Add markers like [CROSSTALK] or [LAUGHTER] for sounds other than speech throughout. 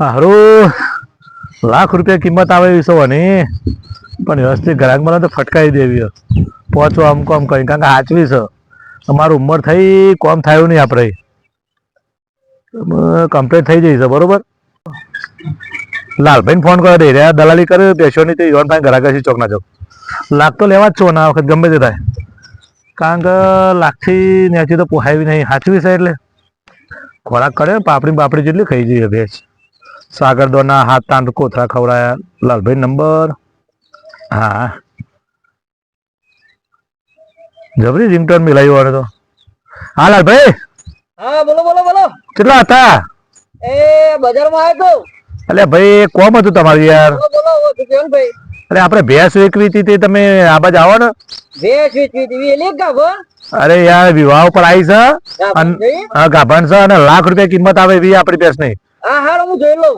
હારું લાખ રૂપિયા કિંમત આવે એવી સવાની પણ વ્યવસ્થિત ગ્રાહકમાં તો ફટકારી દેવી પહોંચો આમ કોમ કરી કારણ કે હાચવી છે. અમારું ઉંમર થઈ કોમ થયું નહીં આપણે. કમ્પ્લીટ થઈ જઈ છે, બરોબર? લાલભાઈને ફોન કરે દઈ રહ્યા, દલાલી કરે બેસ્યોની તો યોન પાસે ગ્રાહક છે ચોકના ચોક. લાખ તો લેવા જ છો, ના વખત ગમે તે થાય. કારણ કે લાખથી નેચી તો પોહાવી નહીં. હાચવી છે એટલે? ખોરાક કરે પાપડી બાપડી જેટલી ખાઈ જઈએ ભેંસ. સાગર દોના હાથ તાંડ કોથળા ખવડાયા. લાલભાઈ નંબર. હા. જબરી રિંગટોન મિલાયું વાળો તો. હા લાલભાઈ? હા બોલો બોલો બોલો. કેટલા હતા? એ બજારમાં આવ્યો અલ્યા ભાઈ કોમ હતું તમારું યાર. બોલો બોલો કેમ ભાઈ? અરે આપણે ભેંસ વેચવી હતી તે તમે આ બાજુ આવો ને. ભેંસ વેચવી હતી એલી ગાભો. અરે યાર વિવાહ ઉપર આવી છે અન- હા ગાભણ છે અને લાખ રૂપિયા કિંમત આવે એવી આપણી ભેંસ નહીં હા હા હું જોઈ લઉં.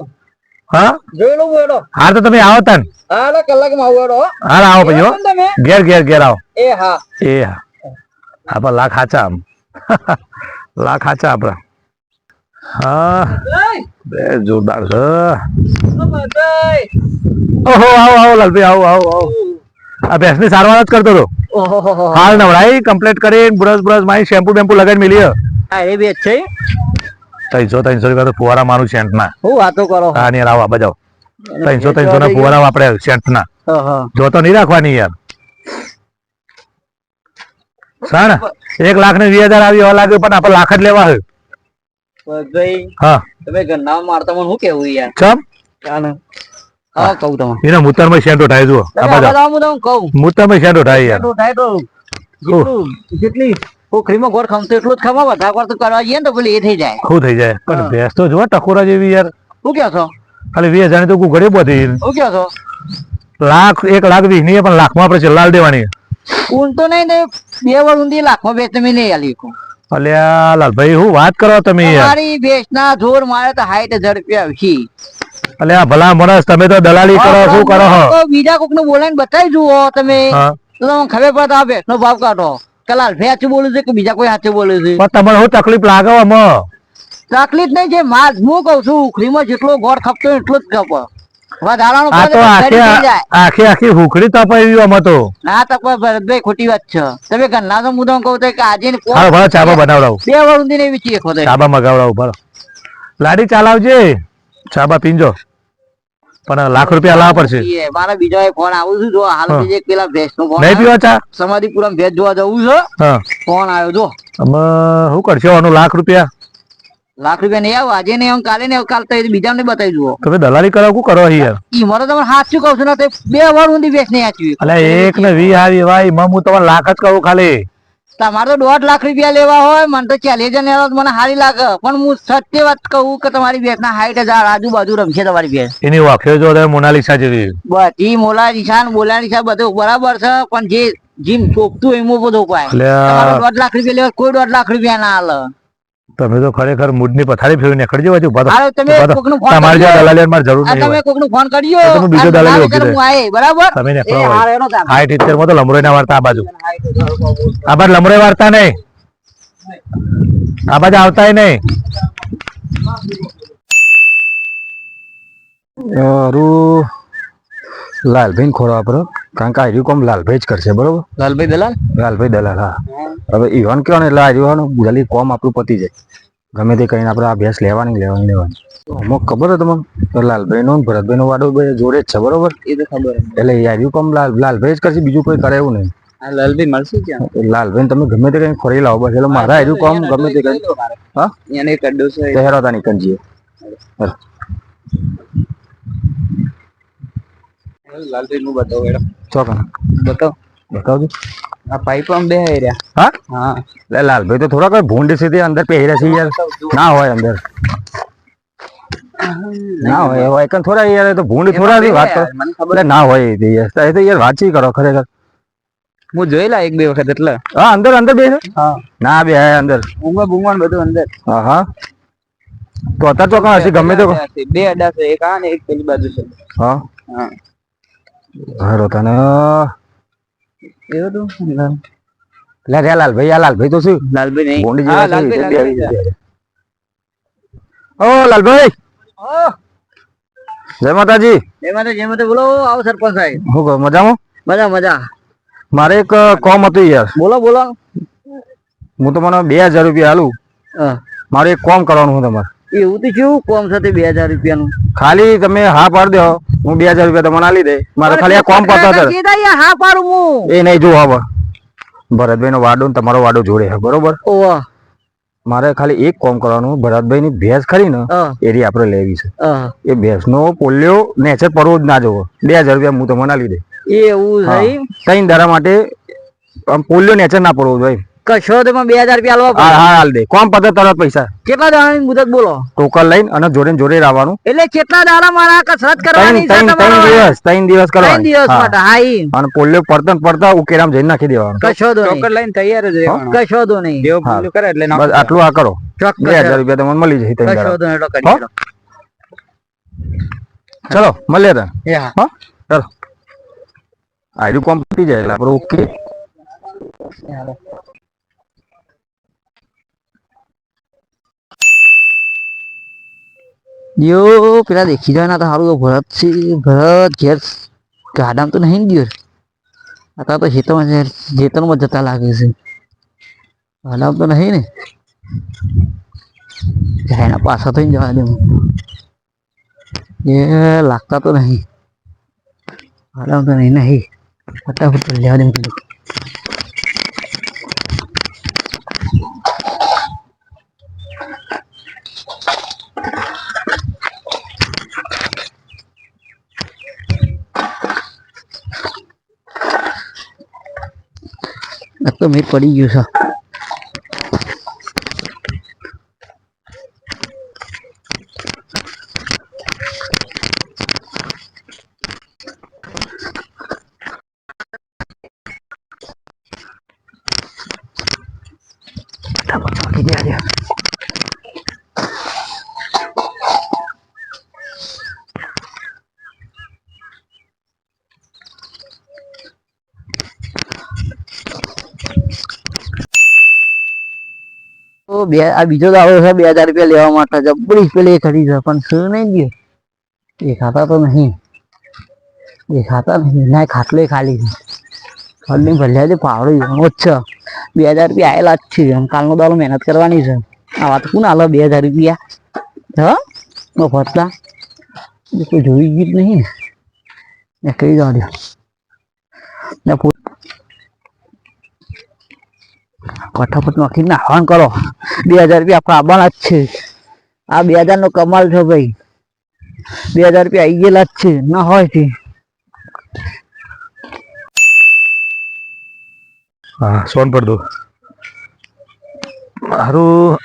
હા? જોઈ લઉં એડો હા તો તમે આવો તન. હા કલાકમાં આવો એડો હા. આવો ભાઈઓ. ઘેર ઘેર ઘેર આવો. એ હા. એ હા. આપણા લાખ હાચા આમ. [LAUGHS] લાખ હાચા આપણા. હા. બે જોરદાર છે. ઓહો આવો આવો લાલભાઈ આવો આવો આવો. આ ભેંસની સારવાર જ કરતો હતો. હાલ નવડાઈ કમ્પ્લીટ કરી બ્રશ બ્રશ મારી શેમ્પુ બેમ્પુ લગાડી મિલી એ બેચ છે. ત્રણસો ત્રણસો રૂપિયા તો ફુવારા મારું સેન્ટ ના હું વાતો કરો હા ની આવો બજાવ. ત્રણસો ત્રણસો ના ફુવારા વાપરે સેન્ટ ના જોતો નહીં રાખવાની યાર. સાણ એક લાખ ને વીસ હજાર આવી લાગે પણ આપણે લાખ જ લેવા છે. ભાઈ હા. તમે ગન્ના મારતા મને શું કેવું યાર? કેમ કાને હા કહું તમે એના મૂતરમાં શેન્ટો થાય જુઓ. આ બધા હું તમને કહું. મૂતરમાં શેન્ટો થાય યાર. એટલું થાય તો જેટલી પોખરીમાં ગોળ ખમતો એટલું જ ખમા વધારે વાર તો કરવા જઈએ ને તો પેલી એ થઈ જાય. શું થઈ જાય. પણ ભેંસ તો જો ટકોરા જેવી યાર. શું કહો છો? ખાલી વીસ હજાર તો ઘડી બધી. શું કહો છો? લાખ એક લાખ વીસ નહીં પણ લાખમાં આપણે ચલાલ દેવાની. ઊન તો નહીં બે વાર ઊંધી લાખમાં બે તમે નહીં આલી અલ્યા લાલભાઈ હું વાત કરો તમે યાર. તમારી જોર મારે તો સાઠ હજાર રૂપિયા આવશે અલ્યા ભલા માણસ તમે તો દલાલી કરો શું કરો હો? બીજા કોકનું બોલાવીને બતાવી જુઓ તમે. ખબર પડે આ ભેંસ નો ભાવ કાઢો. કે લાલભાઈ સાચું બોલે છે કે બીજા કોઈ સાચું બોલે છે? પણ તમને શું તકલીફ લાગે આમાં તકલીફ નહીં છે માલ હું કઉ છું ઉખડીમાં જેટલો ગોળ ખપતો એટલો જ ખપ વધારાનો આ તો આખી આખી આખી હુકડી તપાવી આમાં તો. ના તો કોઈ ભરતભાઈ ખોટી વાત છે. તમે ઘરના તો મુદ્દા કહું તો કે આજે ને હાલો ભલો ચાબા બનાવડાવ. બે વાર ઊંધી નહીં વીચી શકો ચાબા મગાવડાવ ભલો. લાડી ચાલાવજે. ચાબા પીંજો. પણ લાખ રૂપિયા લાવવા પડશે. મારા બીજો એક ફોન આવું છું જો હાલ એક પેલા ભેંસ નો ફોન નહીં પીવા ચા? સમાધિપુરમ ભેંસ જોવા જવું છે. ફોન આવ્યો જો. અમે શું કરશે? આનું લાખ રૂપિયા. લાખ રૂપિયા નહીં આવો આજે નહીં આવું કાલે નહીં કાલ તો બીજા ને બતાવી જુઓ. તમે દલાલી કરો શું કરો યાર ઈ મારે તમે શું કહું છું ને તે બે વાર ઊંધી બેસ નહીં આચવી એટલે એક ને વી આવી ભાઈ એમાં હું તમારે લાખ જ કહું ખાલી. તમારે તો દોઢ લાખ રૂપિયા લેવા હોય મને તો ચાલીસ હજાર લેવા મને સારી લાગે. પણ હું સત્ય વાત કહું કે તમારી બેસ ના સાઠ હજાર આજુબાજુ રમશે તમારી બેસ. એની વાખ્યો જો તમે મોનાલિસા જેવી. બધી નિશાન બોલા નિશાન બધું બરાબર છે પણ જે જીમ ચોપતું એમાં બધું પાય દોઢ લાખ રૂપિયા લેવા કોઈ દોઢ લાખ રૂપિયા ના હાલે તમે તો ખરેખર મૂડની પથારી ફેરવી નીકળજો બાજુ ઊભા ઊભા તમારે. જ્યાં દલાલી મારે જરૂર નહીં તમે. કોકનું ફોન કરજો તમે બીજો દલાલી આયે, બરાબર? તમે નીકળો. હાઈટ ઇત્તેરમાં તો લમરોઈ ના વાર્તા આ બાજુ. આ બાજુ લમરોઈ વાર્તા નહીં. આ બાજુ આવતાય નહીં. અરું લાલભાઈ ને ખોરવા પડો કારણ કે આર્યું કોમ લાલભાઈ જ કરશે બરોબર? લાલભાઈ દલાલ? લાલભાઈ દલાલ હા. હવે ઈવન કયો ને એટલે આર્યું જલ્દી કોમ આપણું પતી જાય. ગમે તે કરીને આપણે આ ભેંસ લેવાની લેવાની લેવાની. અમુક ખબર છે તમને? લાલભાઈ નો ભરતભાઈ નો વાડો જોડે જ છે બરોબર? એ તો ખબર એટલે આર્યું કોમ લાલ લાલભાઈ જ કરશે બીજું કોઈ કરે એવું નહીં. લાલભાઈ મળશે ક્યાં? લાલભાઈ તમે ગમે તે કઈ ફરી લાવો બસ એટલે મારા રહ્યું કોમ ગમે તે કઈ હા? એને કડ્ડો છે. હેરો તાની કંજીએ લાલભાઈ નું બતાવો મેડમ ચોકન બતાવો બતાવજો આ પાઇપ આમ બે રહ્યા હા હા એટલે લાલભાઈ તો થોડા કોઈ ભૂંડ છે તે અંદર પહેર્યા છે યાર ના હોય અંદર ના હોય એવા એકન થોડા યાર એ તો ભૂંડ થોડા છે વાત કરો મને ખબર એટલે ના હોય એ તો યાર એ તો યાર વાતચીત કરો ખરેખર હું જોયેલા એક બે વખત એટલે હા અંદર અંદર બે છે હા ના બે હે અંદર ઊંઘવા બૂંઘવા બધું અંદર હા હા તો અત્યારે ચોકન હશે ગમે તે બે અડા છે એક આ ને એક પેલી બાજુ છે હા હા હારો તને. એવું તો? લે રે લાલભાઈ આ લાલભાઈ તો શું? લાલભાઈ નહીં. ભૂંડ જેવા લાલભાઈ, એ બે આવી લાલભાઈ. જાય. લાલભાઈ જય માતાજી બોલો આવો સરપંચ સાહેબ. હું કહું મજામાં? મજા મજા. મારે એક કોમ હતું યાર. બોલો બોલો. હું તો મને બે હજાર રૂપિયા આલું. મારે એક કોમ કરવાનું હું તમારે. એવું તો શું કોમ સાથે બે હજાર રૂપિયાનું? ખાલી તમે હા પાડી દો. હું બે હજાર રૂપિયા તમને આલી દે. મારે ખાલી આ કોમ કરતા હતા. હા પાડું હું. એ નહીં જો હવે. ભરતભાઈ નો વાડો ને તમારો વાડો જોડે છે બરોબર? મારે ખાલી એક કોમ કરવાનું ભરતભાઈ ની ભેંસ ખરી ને એરી આપણે લેવી છે. એ ભેંસ નો પોલિયો નેચર પડવો જ ના જોવો બે હજાર રૂપિયા હું તમને આલી દે. એવું. દારા ત્રણ દાડા માટે પોલિયો નેચર ના પડવો જોઈએ કશો તો બે હજાર રૂપિયા આલવા હા હાલ દે. કોમ પતે તરત પૈસા. કેટલા દાડાની મુદત બોલો? ટોકન લઈને અને જોડે જોડે આવવાનું એટલે કેટલા દાડા મારા કસરત ત્રણ કરવાની છે ત્રણ દિવસ ત્રણ દિવસ ત્રણ કરવાની. દિવસ માટે હા અને પોલ્યો પડતા પડતા ઉકેરામ જઈને નાખી દેવાનું. કશો દો નહીં. લઈને તૈયાર જ રહેવાનું. કશો દો નહીં. દેવ પોલ્યો કરે એટલે બસ આટલું આ કરો. ચોક્કસ. બે હજાર રૂપિયા તમને મળી જશે ત્રણ કશો દો તો એટલો કરી. ચલો મળીએ તને. એ હા. ચલો. આયુ કોમ પતી જાય એટલે આપણે ઓકે. યો પેલા દેખી જાય ના તો સારું ભરત છે ભરત ઘેર ગાડામાં તો નહીં ગયો અત્યારે તો ખેતરમાં ખેતરમાં જતા લાગે છે ગાડામાં તો નહીં ને એના પાછા થઈને જવા દે એ લાગતા તો નહીં ગાડામાં તો નહીં નહીં ફટાફટ લેવા દે તો મેં પડી ગયું છે ફટાફટ નાખી દે આજે. તો બે, આ બીજો દાડો છે, બે હજાર રૂપિયા લેવા માટે. જબરી પેલી ખરી પણ શું નહીં ગયો. દેખાતા તો નહીં. દેખાતા નહીં. ના ખાટલો ખાલી છે. ખાલી ભલ્યા છે પાવડો એવો જ બે હજાર રૂપિયા આવેલા જ છે. કાલનો દાડો મહેનત કરવાની છે. આ વાત કોણ હાલો બે હજાર રૂપિયા? હા? ફરતા? કોઈ જોઈ ગયું નહીં ને. કહી પો- ફટાફટ નાખી નાખવાનું કરો. બે હજાર રૂપિયા આવવાના જ છે. આ બે હજાર નો કમાલ છે ભાઈ. બે હજાર રૂપિયા આવી ગયેલા જ છે. ના હોય છે હા, સોન પર દો. મારું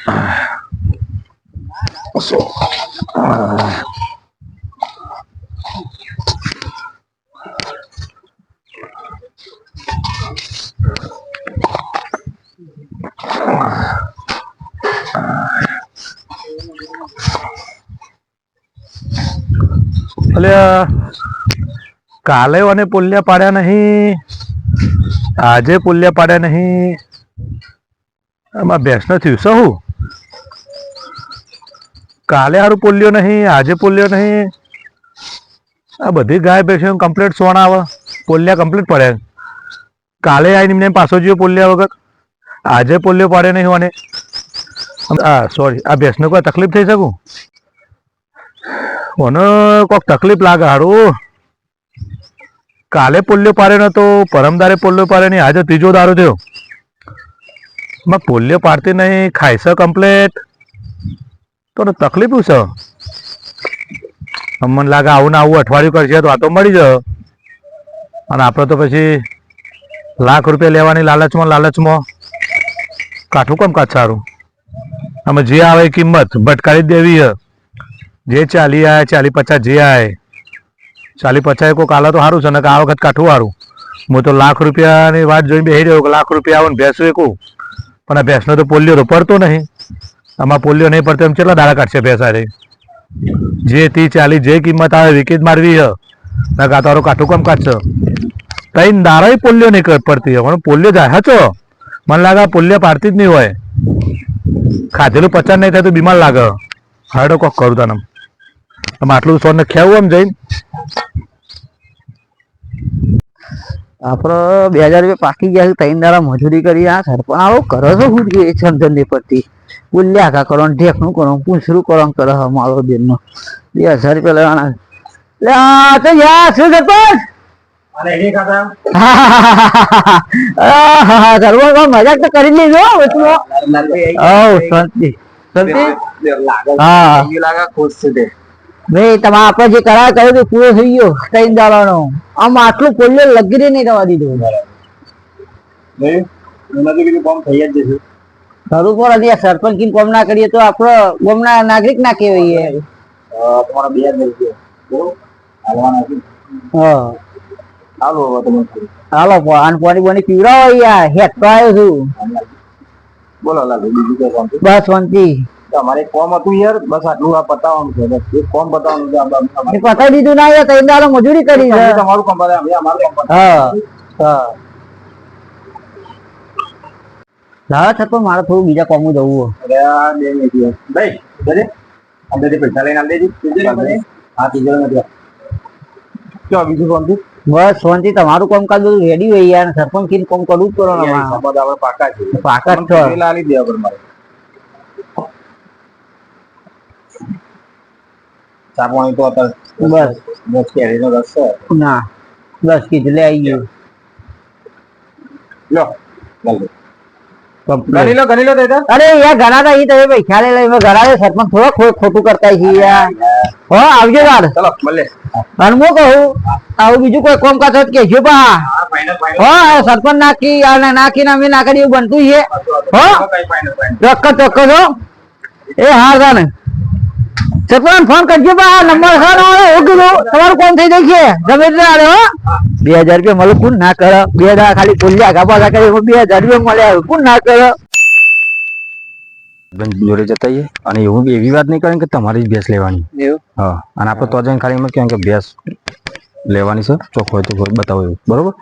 અલ્યા કાલે અને પુલ્યા પાડ્યા નહીં. આજે પુલ્યા પાડ્યા નહીં. આમાં ભેંસનો થયું શું કાલે સારું પોલ્યો નહીં, આજે પોલ્યો નહીં. આ બધી ગાય ભેંસો કમ્પ્લેટ સોણ આવે. પોલ્યા કમ્પ્લીટ પડે. કાલે આવીને એમને પાછો જોયો પોલ્યા વગર. આજે પોલ્યો પાડ્યો નહીં અને આ સોરી આ ભેંસને કોઈ તકલીફ થઈ શકું? મને કોઈક તકલીફ લાગે હારું. કાલે પોલ્યો પાડ્યો નતો પરમદારે પોલ્યો પાડ્યો નહીં આજે ત્રીજો દારો થયો. માં પોલ્યો પાડતી નહીં છે કમ્પ્લેટ તો તો તકલીફ છે? મને લાગે આવું ને આવું અઠવાડિયું કરશે તો આ તો મળી જાય અને આપણે તો પછી લાખ રૂપિયા લેવાની લાલચમાં લાલચમાં. કાઠું કેમ કાચ સારું. અમે જે આવે કિંમત ભટકારી દેવી છે. જે ચાલી આય, ચાલી પચાસ જે આવે ચાલી પચાસ કોઈક આલે તો સારું છે ને કે આ વખત કાઠું સારું હું તો લાખ રૂપિયાની વાત જોઈને બેસી રહ્યો કે લાખ રૂપિયા આવે ને ભેંસ પણ આ ભેંસનો તો પોલિયો તો પડતો નહીં. આમાં પોલિયો નહીં પડતો એમ કેટલા દાડા કાઢશે ભેંસ આજે જે તી ચાલી, જે કિંમત આવે વિકેટ મારવી છે ના કા તારો કાઠું કેમ કાઢશે. કઈ દાડા પોલિયો નહીં પડતી પણ પોલિયો જાય હચો મને લાગે આ પોલિયો પાડતી જ નહીં હોય. ખાધેલું પચાસ નહીં થાય તો બીમાર લાગે. હાડો કોક કરું તને આમ આટલું સોન ખેવું આમ જઈને. આપડે બે હજાર રૂપિયા પાકી ગયા ત્રણ દાડા મજૂરી કરી આ સરપંચ આવો કરો છો હું કે સમજણ નહીં પડતી બોલ્યા કા કરો ઢેકનું કરો પૂછરું કરો કરો મારો બેન નો બે હજાર રૂપિયા લેવાના. લે આ તો યાર શું સરપંચ. મજાક તો કરી. હઉ, શાંતિ. શાંતિ? હા. ભાઈ તમે આપણે જે કરાર કર્યો તે પૂરો થઈ ગયો ત્રણ દાડાનો. આમ આટલું પોલિયો લગીરે નહીં થવા દીધું. ખરું પર હજી આ સરપંચ કી કોમ ના કરીએ તો આપણો ગોમના નાગરિક ના કહેવાય. હા હાલો આન પાણી પાણી પીવડાવો યાર તો આવ્યો છું. બોલો બીજું બસ શાંતિ. તમારે કોમ હતું યાર બસ આટલું આ પતાવવાનું છે બસ એક કોમ પતાવવાનું છે આપણે- એ પતાવી દીધું ના યાર તઈ દાડો મજૂરી કરી છે તમારું કોમ પતાવે અમે અમારું કોમ પતાવે. હા હા લાવો સરપંચ મારે થોડું બીજા કોમું જવું અરે આ બે મિનિટ. ભાઈ જજે. અંદરથી પૈસા લઈને આવી દેજે. હા તીજો નથી ક્યાં બીજું કોમથી બસ શાંતિ તમારું કામકાજ બધું રેડી હોય યાર સરપંચ કી કોમ કરવું જ કરો ને અમારે. પાકા છે પાકા જ છો. પેલા આલી દેવા પડે મારે ચા તો અત્યારે બસ. બસ કેરીનો રસ છે ના બસ કીધું લે આવી ગયું. લો ચાલ દે. ગણી લો ગણી લો અરે યાર ઘણા તો ઈ તમે પૈસા લઈ લઈ ઘણા તો સરપંચ થોડો ખોટું કરતા છે યાર. હો. આવજો યાર ચલો મળે અને હું કહું આવું બીજું કોઈ કોમ કાજ હોય તો કહેજો પા હા સરપંચ નાખી અને અમે ના કરી એવું બનતું છે. હો. ચોક્કસ ચોક્કસ હો. એ હા તાને સરપંચ ફોન કરજો બા નંબર ને હવે તમારું કોણ થઈ જાય છે? તે આલે હો. બે હજાર રૂપિયા મળે કોણ ના કરે? બે હજાર ખાલી ભૂલ્યા ગાપા કરી બે હજાર રૂપિયા મળે કોણ ના કરે? જોડે જતા અને એવું બી એવી વાત નહીં કરે કે તમારી જ ભેંસ લેવાની. હા. અને આપણે તો જઈને ખાલી એમ કેમ કે ભેંસ લેવાની છે. ચોખ્ખો હોય તો બતાવો એવું. બરોબર?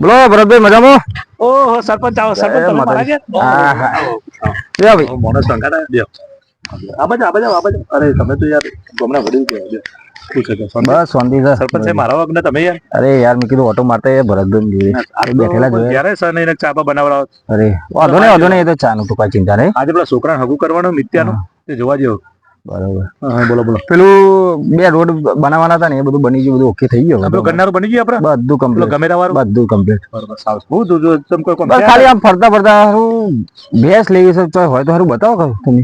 બોલો ભરતભાઈ મજામાં? ઓહો સરપંચ આવો સરપંચ તમે મારા છે હા હા. લે ભાઈ. મોણસ સંઘાતા બે આ બાજુ આ બાજુ આ બાજુ. અરે તમે તો યાર ગમણા વડી ગયા છે? બસ શાંતિ છે સરપંચ સાહેબ મારા વગર તમે યાર? અરે યાર મેં કીધું ઓટો મારતા એ ભરતભાઈ જોડે. આ બેઠેલા ક્યારે સર નહીં ચા બા બનાવડાવો? અરે વાંધો નહીં વાંધો નહીં એ તો ચાનું તો કઈ ચિંતા નહીં. આજે પેલા છોકરાને હગું કરવાનું મિત્યાનું તે જોવા જેવું. બરોબર. હા બોલો બોલો. પેલું બે રોડ બનાવવાના હતા ને એ બધું બની ગયું બધું ઓકે થઈ ગયું. પેલું ગન્નારું બની ગયું આપણે બધું પેલો કમ્પ્લીટ ગમે વાળું બધું કમ્પ્લીટ બરોબર સાવ હું તું જો તમ કોઈ? ખાલી આમ ફરતા ફરતા હારું ભેંસ લેવી છે તો હોય તો હારું બતાવો તમે.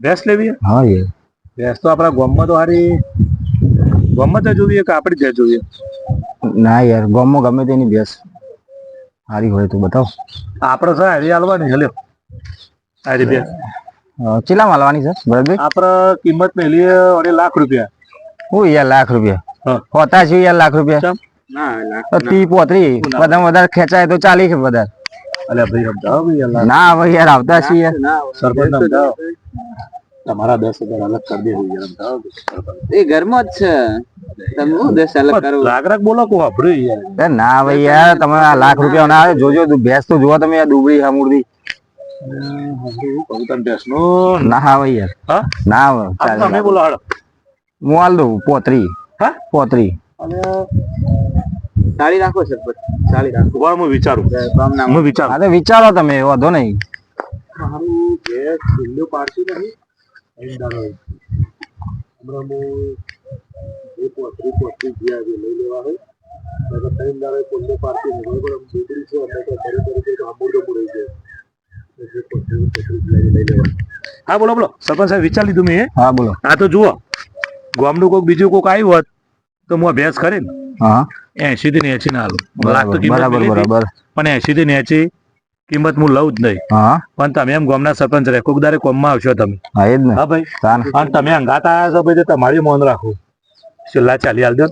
ભેંસ લેવી? હા એ. ભેંસ તો આપણા ગામમાં તો હારી ગામમાં તો જોઈએ કે આપણી ભેંસ જોઈએ? ના યાર ગામમાં ગમે તેની ભેંસ સારી હોય તો બતાવો. આપણે છે હારી હાલવાની હલ્યો. હારી ભેંસ. અ, માં માલવાની છે ભરતભાઈ? આપણે કિંમત મેલી અઢી લાખ રૂપિયા. હું યાર લાખ રૂપિયા. હોતા છે યાર લાખ રૂપિયા. તો પોતરી બધા વધારે વધારે ખેંચાય તો ચાલી છે વધારે ના હવે યાર આવતા છીએ યાર. સરપંચ તમારા દસ હજાર અલગ કરી દેવું યાર એ ઘરમાં જ છે. તમે દસ અલગ કરો? બોલો કો વાપર્યું યાર. ના ભાઈ યાર તમે આ લાખ રૂપિયા ના આવે જોજો તું ભેંસ તો જોવા તમે આ દુબળી હમુરદી ના આવે યાર ના આવે તમે બોલો હાડો હું હા પોત્રી ચાલી રાખો છે ચાલી રાખો ઊભા હું વિચારું હું વિચારું વિચારો તમે વાંધો નહીં મારું ભેંસ છેલ્લું પાડશું નહીં અહીં દાડો લઈ લેવા હોય છે હા બોલો બોલો. સરપંચ સાહેબ વિચાર લીધું મેં હા? બોલો. આ તો જુઓ ગામનું કોઈક બીજું કોઈક આવ્યું હોત તો હું અભ્યાસ કરે ને હા. એસી થી એસી ના હાલું બરાબર કિંમત બરાબર પણ એસી થી એસી કિંમત હું લઉં જ નહીં. હા. પણ તમે એમ ગામના સરપંચ રહે કોઈક કોમ કોમમાં આવશો તમે. હા એ જ ને. હા ભાઈ. અને તમે અંગાતા આવ્યા છો ભાઈ તમારી મોન રાખો. છેલ્લા ચાલી હાલ દો.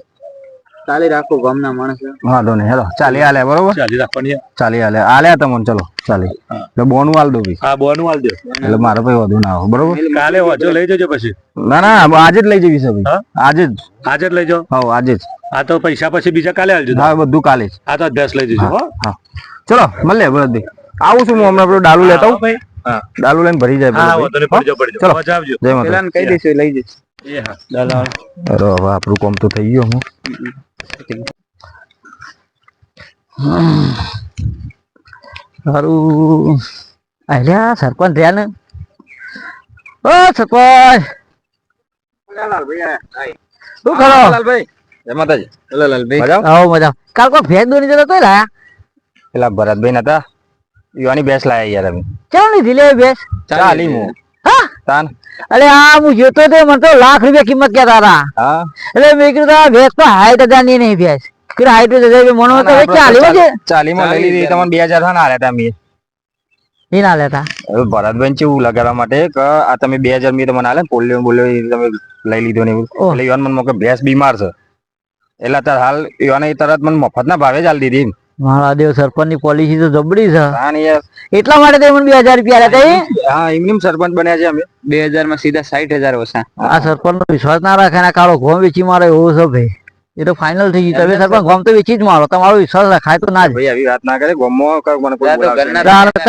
સાડી રાખો ગામના માણસ. વાંધો નહીં હેલો. ચાલી હાલે બરોબર? ચાલી રાખવાની ચાલી હાલે. હાલ્યા તમને ચલો ચાલી. એટલે બોનું હાલ દો ભાઈ હા બોનું હાલ દો. એટલે મારે ભાઈ વધુ ના આવો બરોબર? કાલે વાંચો લઈ જજો પછી. ના ના આજે જ લઈ જવી છે ભાઈ. આજે જ. આજે જ લઈ જાઓ હા આજે જ. આ તો પૈસા પછી બીજા કાલે આવજો હા બધું કાલે જ. આ તો અભ્યાસ લઈ જજો હો હા. ચલો મળે ભરતભાઈ આવું છું હું હમણાં પેલું ડાલુ લેતા હું ભાઈ. હા. ડાલુ લઈને ભરી જાય ચલો. જય માતા પેલાને કહી દઈશું લઈ જઈશ. એ હા દલાલ અરે હવે આપણું કોમ તો થઈ ગયું હું સારું અલ્યા સરપંચ રહ્યા ને? ઓ સરપંચ. શું કરો? લાલભાઈ. માતાજી. લાલભાઈ. આવો મજા. કાલ કોઈ ભેજ દોરી જતો તો લાયા? પેલા ભરતભાઈ નતા. યુવાની બેસ લાયા યાર અમે. ચાલો નહીં લે ભેસ? ચાલી હું હા તાન. અરે આ હું જોતો તો મને તો લાખ રૂપિયા કિંમત કહેતા હતા. હા. એટલે મેં કીધું ભેસ તો હાઈટ હજારની નહીં ભેંસ કીધું હાઈટ હજાર રૂપિયા મનો તો ચાલી છે. ચાલી માં લઈ લીધી તમને બે હજાર ના લેતા મેં. એ ના લેતા ભરતભાઈ ચેવું લગાડવા માટે કે આ તમે બે હજાર મેં તમને આલે બોલ્યો બોલ્યો તમે લઈ લીધો ને લઈ એટલે યુવાન મને મોકે ભેંસ બીમાર છે. એટલે તાર હાલ યુવાને તરત મને મફત ના ભાવે જ આલી દીધી મારા સરપંચની સરપંચની પોલિસી તો જબડી છે. એટલા માટે તો બે હજાર રૂપિયા લેતા એ? હા એમની સરપંચ બન્યા છે અમે. બે હજારમાં સીધા સાઠ હજાર ઓછા આ સરપંચ નો વિશ્વાસ ના રાખે ને કાળો ઘોમ વેચી મારે એવો છે ભાઈ. એ તો ફાઇનલ થઈ ગયું. તમે સરપંચ ઘોમ તો વેચી જ મારો. તમારો વિશ્વાસ રખાય તો ના જ. ભાઈ આવી વાત ના કરે. ગમો કર મને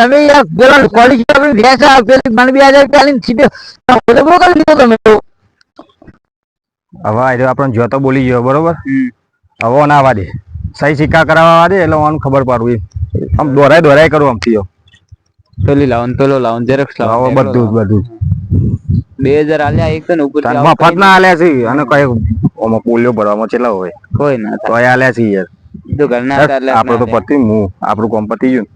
તમે યાર પેલા પોલિસી આપણે ભેંસ આ પેલી મને બે હજાર રૂપિયા લઈને સીધો કરી દીધો તમે તો. હવે આપણે જોતો જો તો બોલી ગયો બરોબર? હવો ના આવા દે સહી સિક્કા કરાવવા દે એટલે ઓન ખબર પાડવું આમ દોરાય દોરાય કરું આમ હો. પેલી લાવન પેલો લાવો ઝેરોક્સ હવે લાવો બધું જ બધું. બે હજાર આલ્યા એક ને ઉપર મફત ના આલ્યા છે અને કઈ ઓમાં પોલિયો ભરવામાં ચેલા હોય? કોઈ ના તો આલ્યા છે યાર. થાય તો ઘરના હતા આપણો તો પતિ હું આપણું કોમ પતિ ગયું